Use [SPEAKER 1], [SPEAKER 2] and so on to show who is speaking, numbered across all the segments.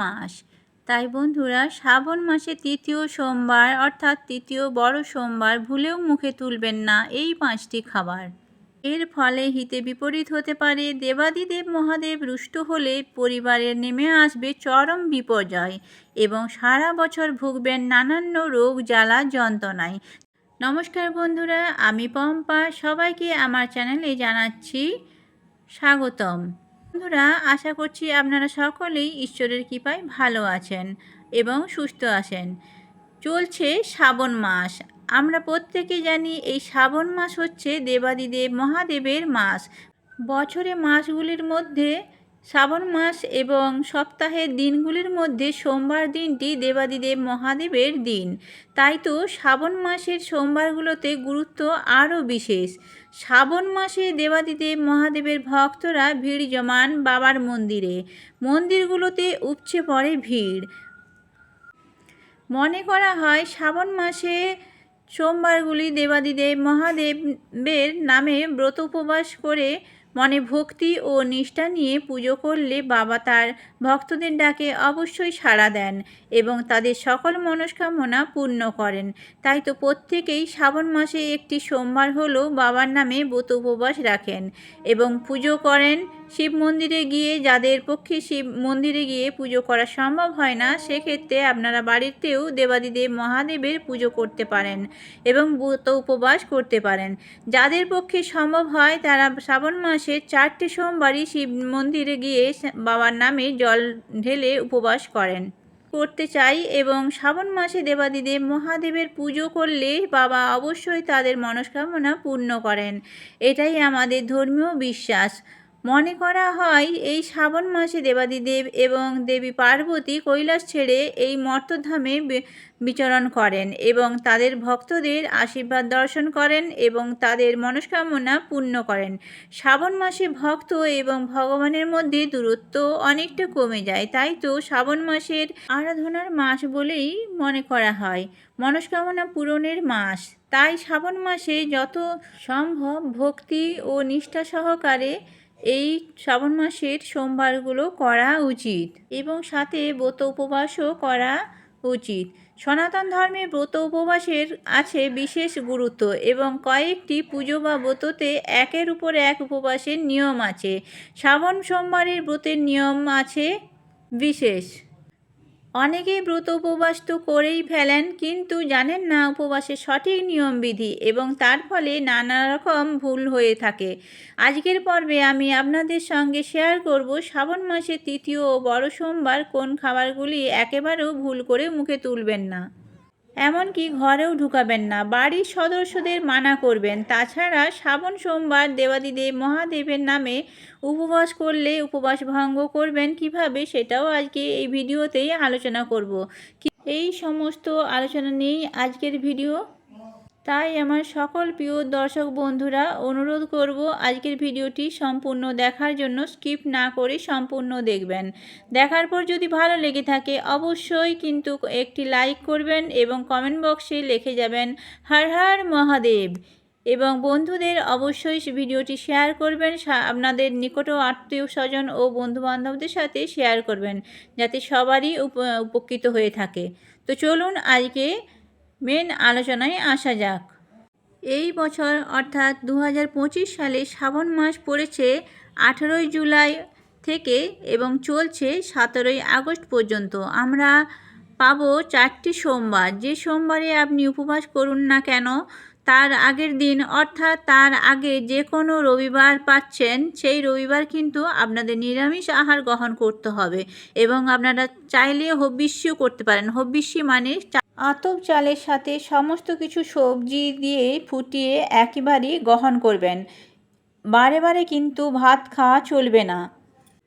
[SPEAKER 1] মাস। তাই বন্ধুরা, শ্রাবণ মাসে তৃতীয় সোমবার অর্থাৎ তৃতীয় বড় সোমবার ভুলেও মুখে তুলবেন না এই পাঁচটি খাবার। এর ফলে হিতে বিপরীত হতে পারে, দেবাদিদেব মহাদেব রুষ্ট হলে পরিবারের নেমে আসবে চরম বিপর্যয় এবং সারা বছর ভুগবেন নানান রোগ, জ্বালা, যন্ত্রণায়। নমস্কার বন্ধুরা, আমি পম্পা, সবাইকে আমার চ্যানেলে জানাচ্ছি স্বাগতম। বন্ধুরা, আশা করছি আপনারা সকলেই ঈশ্বরের কৃপায় ভালো আছেন এবং সুস্থ আছেন। চলছে শ্রাবণ মাস। আমরা প্রত্যেকে জানি এই শ্রাবণ মাস হচ্ছে দেবাদিদেব মহাদেবের মাস। বছরে মাসগুলির মধ্যে শ্রাবণ মাস এবং সপ্তাহের দিনগুলির মধ্যে সোমবার দিনটি দেবাদিদেব মহাদেবের দিন। তাই তো শ্রাবণ মাসের সোমবারগুলোতে গুরুত্ব আরও বিশেষ। শ্রাবণ মাসে দেবাদিতে মহাদেবের ভক্তরা ভিড় জমান বাবার মন্দিরে। মন্দিরগুলোতে উপচে পড়ে ভিড়। মনে করা হয় শ্রাবণ মাসে সোমবারগুলি দেবাদিদেব মহাদেবের নামে ব্রত উপবাস করে মনে ভক্তি ও নিষ্ঠা নিয়ে পুজো করলে বাবা তার ভক্তদের ডাকে অবশ্যই সাড়া দেন এবং তাদের সকল মনস্কামনা পূর্ণ করেন। তাই তো প্রত্যেকেই শ্রাবণ মাসে একটি সোমবার হলেও বাবার নামে ব্রত উপবাস রাখেন এবং পুজো করেন। শিব মন্দিরে গিয়ে যাদের পক্ষে শিব মন্দিরে গিয়ে পুজো করা সম্ভব হয় না, সেক্ষেত্রে আপনারা বাড়িতেও দেবাদিদেব মহাদেবের পুজো করতে পারেন এবং ব্রত উপবাস করতে পারেন। যাদের পক্ষে সম্ভব হয় তারা শ্রাবণ মাসে চারটে সোমবারই শিব মন্দিরে গিয়ে বাবার নামে জল ঢেলে উপবাস করেন। করতে চাই এবং শ্রাবণ মাসে দেবাদিদেব মহাদেবের পুজো করলে বাবা অবশ্যই তাদের মনস্কামনা পূর্ণ করেন। এটাই আমাদের ধর্মীয় বিশ্বাস। মনে করা হয় এই শ্রাবণ মাসে দেবাদিদেব এবং দেবী পার্বতী কৈলাস ছেড়ে এই মর্তধামে বিচরণ করেন এবং তাদের ভক্তদের আশীর্বাদ দর্শন করেন এবং তাদের মনস্কামনা পূর্ণ করেন। শ্রাবণ মাসে ভক্ত এবং ভগবানের মধ্যে দূরত্ব অনেকটা কমে যায়, তাই তো শ্রাবণ মাসের আরাধনার মাস বলেই মনে করা হয়। মনস্কামনা পূরণের মাস, তাই শ্রাবণ মাসে যত সম্ভব ভক্তি ও নিষ্ঠা সহকারে এই শ্রাবণ মাসের সোমবারগুলো করা উচিত এবং সাথে ব্রত উপবাসও করা উচিত। সনাতন ধর্মে ব্রত উপবাসের আছে বিশেষ গুরুত্ব এবং কয়েকটি পুজো বা ব্রততে একের উপর এক উপবাসের নিয়ম আছে। শ্রাবণ সোমবারের ব্রতের নিয়ম আছে বিশেষ। অনেকেই ব্রত উপবাস তো করেই ফেলেন, কিন্তু জানেন না উপবাসের সঠিক নিয়মবিধি এবং তার ফলে নানা রকম ভুল হয়ে থাকে। আজকের পর্বে আমি আপনাদের সঙ্গে শেয়ার করব শ্রাবণ মাসের তৃতীয় ও বড় সোমবার কোন খাবারগুলি একেবারেও ভুল করে মুখে তুলবেন না। এমনকি ঘরেও ঢুকাবেন না। বাড়ির সদস্যদের মানা করবেন। তাছাড়া শ্রাবণ, সোমবার দেবাদিদেব মহাদেবের নামে উপবাস করলে উপবাস ভঙ্গ করবেন কীভাবে সেটাও আজকে এই ভিডিওতেই আলোচনা করব। এই সমস্ত আলোচনা নিয়েই আজকের ভিডিও। তাই আমার সকল প্রিয় দর্শক বন্ধুরা, অনুরোধ করব আজকের ভিডিওটি সম্পূর্ণ দেখার জন্য স্কিপ না করে সম্পূর্ণ দেখবেন। দেখার পর যদি ভালো লেগে থাকে, অবশ্যই কিন্তু একটি লাইক করবেন এবং কমেন্ট বক্সে লিখে যাবেন, হর হর মহাদেব। এবং বন্ধুদের অবশ্যই ভিডিওটি শেয়ার করবেন আপনাদের নিকট আত্মীয় স্বজন ও বন্ধুবান্ধবদের সাথে শেয়ার করবেন, যাতে সবারই উপকৃত হয়ে থাকে। তো চলুন আজকে মেন আলোচনায় আসা যাক। এই বছর অর্থাৎ দু হাজার পঁচিশ সালে শ্রাবণ মাস পড়েছে আঠেরোই জুলাই থেকে এবং চলছে সতেরোই আগস্ট পর্যন্ত। আমরা পাবো চারটি সোমবার। যে সোমবারে আপনি উপবাস করুন না কেন, তার আগের দিন অর্থাৎ তার আগে যে কোনো রবিবার পাচ্ছেন, সেই রবিবার কিন্তু আপনাদের নিরামিষ আহার গ্রহণ করতে হবে এবং আপনারা চাইলে হব্বিষ্যও করতে পারেন। হব্বিষ্যি মানে আতপ চালের সাথে সমস্ত কিছু সবজি দিয়ে ফুটিয়ে একেবারেই গ্রহণ করবেন। বারে বারে কিন্তু ভাত খাওয়া চলবে না।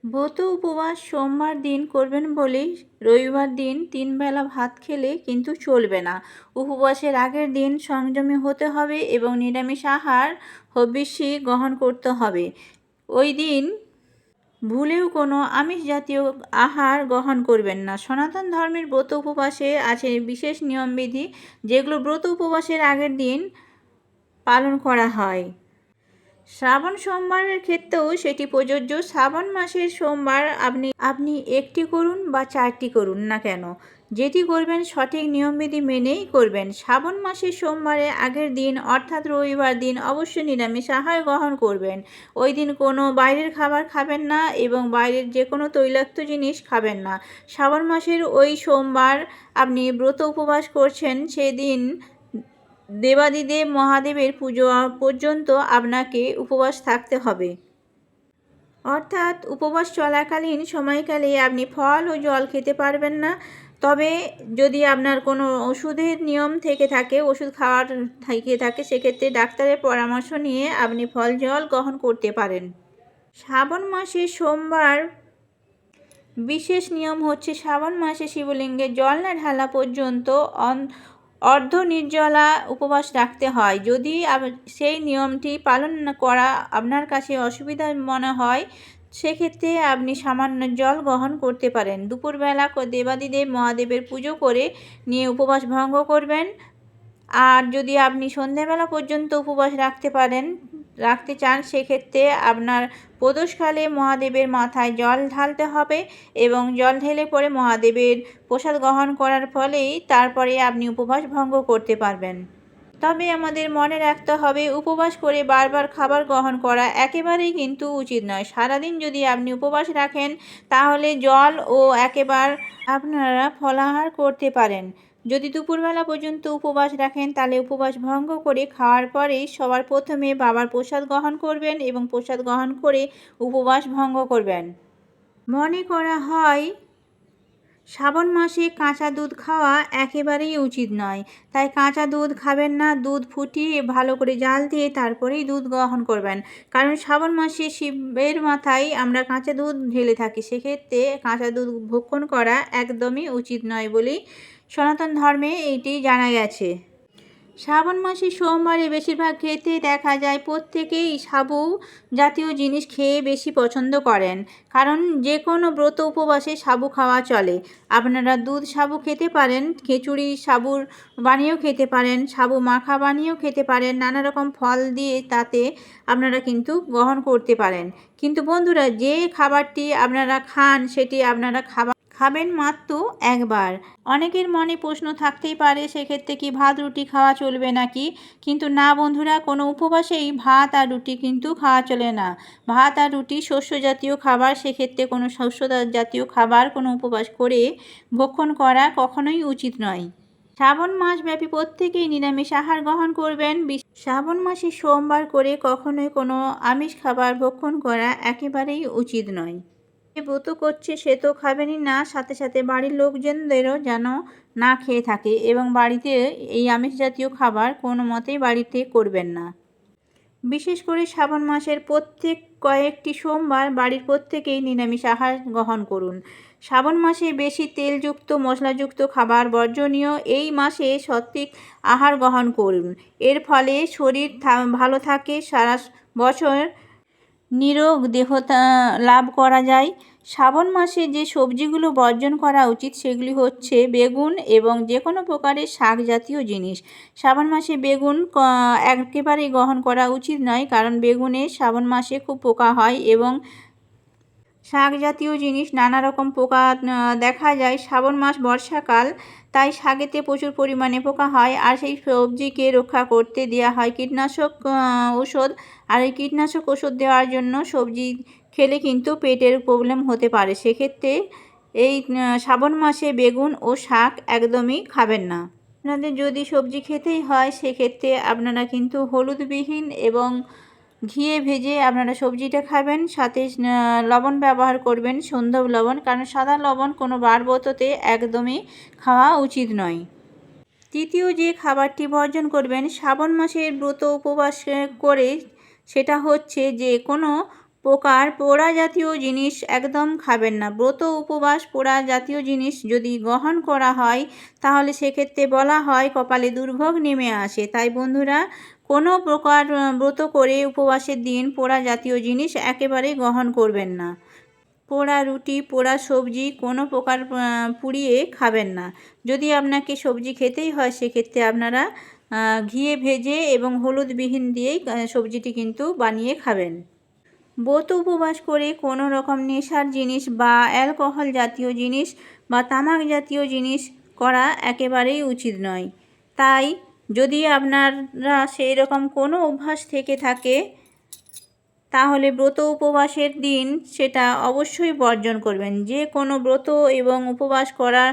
[SPEAKER 1] ব্রত উপবাস সোমবার দিন করবেন বলে রবিবার দিন তিন বেলা ভাত খেলে কিন্তু চলবে না। উপবাসের আগের দিন সংযমী হতে হবে এবং নিরামিষ আহার হবিষ্যি গ্রহণ করতে হবে। ওই দিন ভুলেও কোনো আমিষ জাতীয় আহার গ্রহণ করবেন না। সনাতন ধর্মের ব্রত উপবাসে আছে বিশেষ নিয়মবিধি যেগুলো ব্রত উপবাসের আগের দিন পালন করা হয়। শ্রাবণ সোমবারের ক্ষেত্রেও সেটি প্রযোজ্য। শ্রাবণ মাসের সোমবার আপনি আপনি একটি করুন বা চারটি করুন না কেন। যেটি করবেন সঠিক নিয়মবিধি মেনেই করবেন। শ্রাবণ মাসের সোমবারে আগের দিন অর্থাৎ রবিবার দিন অবশ্যই নিরামিষ আহার গ্রহণ করবেন। ওই দিন কোনো বাইরের খাবার খাবেন না এবং বাইরের যে কোনো তৈলাক্ত জিনিস খাবেন না। শ্রাবণ মাসের ওই সোমবার আপনি ব্রত উপবাস করছেন, সেদিন দেবাদিদেব মহাদেবের পুজো পর্যন্ত আপনাকে উপবাস থাকতে হবে। অর্থাৎ উপবাস চলাকালীন সময়কালে আপনি ফল ও জল খেতে পারবেন না। তবে যদি আপনার কোনো ওষুধের নিয়ম থেকে থাকে, ওষুধ খাওয়ার থেকে থাকে, সেক্ষেত্রে ডাক্তারের পরামর্শ নিয়ে আপনি ফল, জল গ্রহণ করতে পারেন। শ্রাবণ মাসে সোমবার বিশেষ নিয়ম হচ্ছে, শ্রাবণ মাসে শিবলিঙ্গে জল না ঢালা পর্যন্ত অন- অর্ধ নির্জলা উপবাস রাখতে হয়। যদি সেই নিয়মটি পালন করা আপনার কাছে অসুবিধা মনে হয়, সেক্ষেত্রে আপনি সামান্য জল গ্রহণ করতে পারেন। দুপুরবেলা দেবাদিদেব মহাদেবের পুজো করে নিয়ে উপবাস ভঙ্গ করবেন। আর যদি আপনি সন্ধেবেলা পর্যন্ত উপবাস রাখতে পারেন, রাখতে চান, সেক্ষেত্রে আপনার প্রদোষকালে মহাদেবের মাথায় জল ঢালতে হবে এবং জল ঢেলে পরে মহাদেবের প্রসাদ গ্রহণ করার ফলেই তারপরে আপনি উপবাস ভঙ্গ করতে পারবেন। তবে আমাদের মনে রাখতে হবে, উপবাস করে বারবার খাবার গ্রহণ করা একেবারেই কিন্তু উচিত নয়। সারাদিন যদি আপনি উপবাস রাখেন, তাহলে জল ও একেবার আপনারা ফলাহার করতে পারেন। যদি দুপুরবেলা পর্যন্ত উপবাস রাখেন, তাহলে উপবাস ভঙ্গ করে খাওয়ার পরেই সবার প্রথমে বাবার প্রসাদ গ্রহণ করবেন এবং প্রসাদ গ্রহণ করে উপবাস ভঙ্গ করবেন। মনে করা হয়, শ্রাবণ মাসে কাঁচা দুধ খাওয়া একেবারেই উচিত নয়। তাই কাঁচা দুধ খাবেন না, দুধ ফুটিয়ে ভালো করে জাল দিয়ে তারপরেই দুধ গ্রহণ করবেন। কারণ শ্রাবণ মাসে শিবের মাথায় আমরা কাঁচা দুধ ঢেলে থাকি। সেক্ষেত্রে কাঁচা দুধ ভক্ষণ করা একদমই উচিত নয় বলেই সনাতন ধর্মে এইটি জানা গেছে। শ্রাবণ মাসে সোমবারে বেশিরভাগ ক্ষেত্রে দেখা যায় প্রত্যেকেই সাবু জাতীয় জিনিস খেয়ে বেশি পছন্দ করেন। কারণ যে কোনো ব্রত উপবাসে সাবু খাওয়া চলে। আপনারা দুধ সাবু খেতে পারেন, খিচুড়ি সাবুর বানিয়েও খেতে পারেন, সাবু মাখা বানিয়েও খেতে পারেন, নানা রকম ফল দিয়ে তাতে আপনারা কিন্তু গ্রহণ করতে পারেন। কিন্তু বন্ধুরা, যে খাবারটি আপনারা খান, সেটি আপনারা খাবার খাবেন মাত্র একবার। অনেকের মনে প্রশ্ন থাকতেই পারে, সেক্ষেত্রে কি ভাত, রুটি খাওয়া চলবে নাকি? কিন্তু না বন্ধুরা, কোনো উপবাসেই ভাত আর রুটি কিন্তু খাওয়া চলে না। ভাত আর রুটি শস্য জাতীয় খাবার, সেক্ষেত্রে কোনো শস্য জাতীয় খাবার, কোনো উপবাস করে ভক্ষণ করা কখনোই উচিত নয়। শ্রাবণ মাসব্যাপী প্রত্যেকেই নিরামিষ আহার গ্রহণ করবেন। শ্রাবণ মাসে সোমবার করে কখনোই কোনো আমিষ খাবার ভক্ষণ করা একেবারেই উচিত নয়। যে ব্রত করছে সে তো খাবেনই না। সাথে সাথে বাড়ির লোকজনদেরও যেন না খেয়ে থাকে এবং বাড়িতে এই আমিষ জাতীয় খাবার কোনো মতেই বাড়িতে করবেন না। বিশেষ করে শ্রাবণ মাসের প্রত্যেক কয়েকটি সোমবার বাড়ির প্রত্যেকেই নিরামিষ আহার গ্রহণ করুন। শ্রাবণ মাসে বেশি তেলযুক্ত, মশলাযুক্ত খাবার বর্জনীয় এই মাসে সঠিক আহার গ্রহণ করুন। এর ফলে শরীর ভালো থাকে, সারা বছর নিরোগ দেহতা লাভ করা যায়। শ্রাবণ মাসে যে সবজিগুলো বর্জন করা উচিত সেগুলি হচ্ছে বেগুন এবং যে কোনো প্রকারের শাক জাতীয় জিনিস। শ্রাবণ মাসে বেগুন একেবারেই গ্রহণ করা উচিত নয়, কারণ বেগুনে শ্রাবণ মাসে খুব পোকা হয় এবং শাক জাতীয় জিনিস নানা রকম পোকা দেখা যায়। শ্রাবণ মাস, বর্ষাকাল, তাই শাকেতে প্রচুর পরিমাণে পোকা হয়। আর সেই সবজিকে রক্ষা করতে দেওয়া হয় কীটনাশক ওষুধ আর এই কীটনাশক ওষুধ দেওয়ার জন্য সবজি খেলে কিন্তু পেটের প্রবলেম হতে পারে। সেক্ষেত্রে এই শ্রাবণ মাসে বেগুন ও শাক একদমই খাবেন না। আপনাদের যদি সবজি খেতেই হয়, সেক্ষেত্রে আপনারা কিন্তু হলুদবিহীন এবং ঘিয়ে ভেজে আপনারা সবজিটা খাবেন, সাথে লবণ ব্যবহার করবেন সন্ধব লবণ, কারণ সাদা লবণ কোনো বারবততে একদমই খাওয়া উচিত নয়। তৃতীয় যে খাবারটি বর্জন করবেন, শ্রাবণ মাসের ব্রত উপবাস করে সেটা হচ্ছে যে কোনো প্রকার পোড়া জাতীয় জিনিস একদম খাবেন না। ব্রত উপবাস, পোড়া জাতীয় জিনিস যদি গ্রহণ করা হয়, তাহলে সেক্ষেত্রে বলা হয় কপালে দুর্ভোগ নেমে আসে। তাই বন্ধুরা কোনো প্রকার ব্রত করে উপবাসের দিন পোড়া জাতীয় জিনিস একেবারেই গ্রহণ করবেন না। পোড়া রুটি, পোড়া সবজি কোনো প্রকার পুড়িয়ে খাবেন না। যদি আপনাকে সবজি খেতেই হয়, সেক্ষেত্রে আপনারা ঘিয়ে ভেজে এবং হলুদবিহীন দিয়েই সবজিটি কিন্তু বানিয়ে খাবেন। ব্রত উপবাস করে কোনো রকম নেশার জিনিস বা অ্যালকোহল জাতীয় জিনিস বা তামাক জাতীয় জিনিস করা একেবারেই উচিত নয়। তাই যদি আপনারা সেই রকম কোনো অভ্যাস থেকে থাকে, তাহলে ব্রত উপবাসের দিন সেটা অবশ্যই বর্জন করবেন। যে কোনো ব্রত এবং উপবাস করা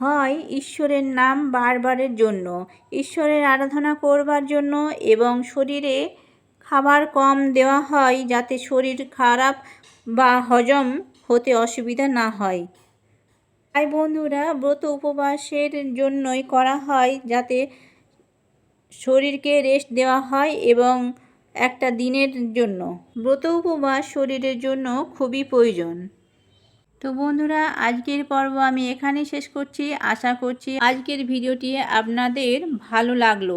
[SPEAKER 1] হয় ঈশ্বরের নাম বারবারের জন্য। ঈশ্বরের আরাধনা করবার জন্য এবং শরীরে খাবার কম দেওয়া হয় যাতে শরীর খারাপ বা হজম হতে অসুবিধা না হয়। তাই বন্ধুরা, ব্রত উপবাসের জন্যই করা হয় যাতে শরীরকে রেস্ট দেওয়া হয় এবং একটা দিনের জন্য। ব্রত উপবাস শরীরের জন্য খুবই প্রয়োজন। তো বন্ধুরা, আজকের পর্ব আমি এখানেই শেষ করছি। আশা করছি আজকের ভিডিওটি আপনাদের ভালো লাগল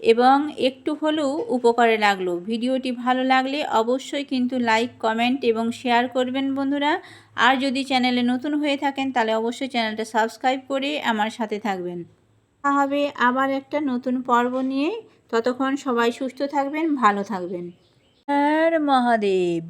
[SPEAKER 1] এবং একটু হলেও উপকারে লাগল। ভিডিওটি ভালো লাগলে অবশ্যই কিন্তু লাইক কমেন্ট এবং শেয়ার করবেন বন্ধুরা। আর যদি চ্যানেলে নতুন হয়ে থাকেন, তাহলে অবশ্যই চ্যানেলটা সাবস্ক্রাইব করে আমার সাথে থাকবেন। হবে আবার একটা নতুন পর্ব নিয়ে। ততক্ষণ সবাই সুস্থ থাকবেন ভালো থাকবেন। হ্যাঁ মহাদেব।